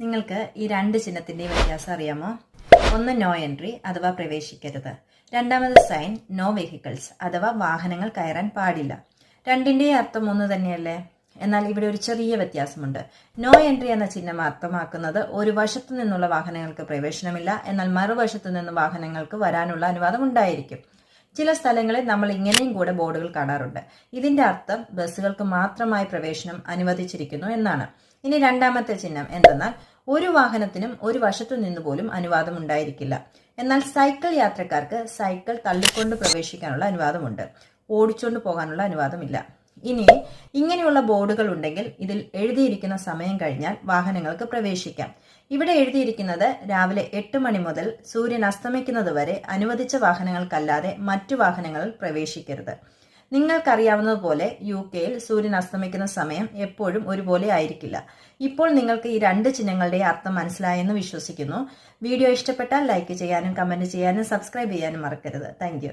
നിങ്ങൾക്ക് ഈ രണ്ട് ചിഹ്നത്തിന്റെയും വ്യത്യാസം അറിയാമോ? ഒന്ന് നോ എൻട്രി അഥവാ പ്രവേശിക്കരുത്. രണ്ടാമത് സൈൻ നോ വെഹിക്കിൾസ് അഥവാ വാഹനങ്ങൾ കയറാൻ പാടില്ല. രണ്ടിന്റെയും അർത്ഥം ഒന്ന് തന്നെയല്ലേ? എന്നാൽ ഇവിടെ ഒരു ചെറിയ വ്യത്യാസമുണ്ട്. നോ എൻട്രി എന്ന ചിഹ്നം അർത്ഥമാക്കുന്നത് ഒരു വശത്തു നിന്നുള്ള വാഹനങ്ങൾക്ക് പ്രവേശനമില്ല. എന്നാൽ മറുവശത്തു നിന്ന് വാഹനങ്ങൾക്ക് വരാനുള്ള അനുവാദം ഉണ്ടായിരിക്കും. ചില സ്ഥലങ്ങളിൽ നമ്മൾ ഇങ്ങനെയും കൂടെ ബോർഡുകൾ കാണാറുണ്ട്. ഇതിന്റെ അർത്ഥം ബസ്സുകൾക്ക് മാത്രമായി പ്രവേശനം അനുവദിച്ചിരിക്കുന്നു എന്നാണ്. ഇനി രണ്ടാമത്തെ ചിഹ്നം എന്തെന്നാൽ ഒരു വാഹനത്തിനും ഒരു വശത്തു നിന്ന് പോലും അനുവാദം ഉണ്ടായിരിക്കില്ല. എന്നാൽ സൈക്കിൾ യാത്രക്കാർക്ക് സൈക്കിൾ തള്ളിക്കൊണ്ട് പ്രവേശിക്കാനുള്ള അനുവാദമുണ്ട്. ഓടിച്ചുകൊണ്ട് പോകാനുള്ള അനുവാദമില്ല. ഇനി ഇങ്ങനെയുള്ള ബോർഡുകൾ ഉണ്ടെങ്കിൽ ഇതിൽ എഴുതിയിരിക്കുന്ന സമയം കഴിഞ്ഞാൽ വാഹനങ്ങൾക്ക് പ്രവേശിക്കാം. ഇവിടെ എഴുതിയിരിക്കുന്നത് രാവിലെ എട്ട് മണി മുതൽ സൂര്യൻ അസ്തമിക്കുന്നത് വരെ അനുവദിച്ച വാഹനങ്ങൾക്കല്ലാതെ മറ്റു വാഹനങ്ങളിൽ പ്രവേശിക്കരുത്. നിങ്ങൾക്കറിയാവുന്നതുപോലെ യു കെയിൽ സൂര്യൻ അസ്തമിക്കുന്ന സമയം എപ്പോഴും ഒരുപോലെ ആയിരിക്കില്ല. ഇപ്പോൾ നിങ്ങൾക്ക് ഈ രണ്ട് ചിഹ്നങ്ങളുടെ അർത്ഥം മനസ്സിലായെന്ന് വിശ്വസിക്കുന്നു. വീഡിയോ ഇഷ്ടപ്പെട്ടാൽ ലൈക്ക് ചെയ്യാനും കമന്റ് ചെയ്യാനും സബ്സ്ക്രൈബ് ചെയ്യാനും മറക്കരുത്. താങ്ക്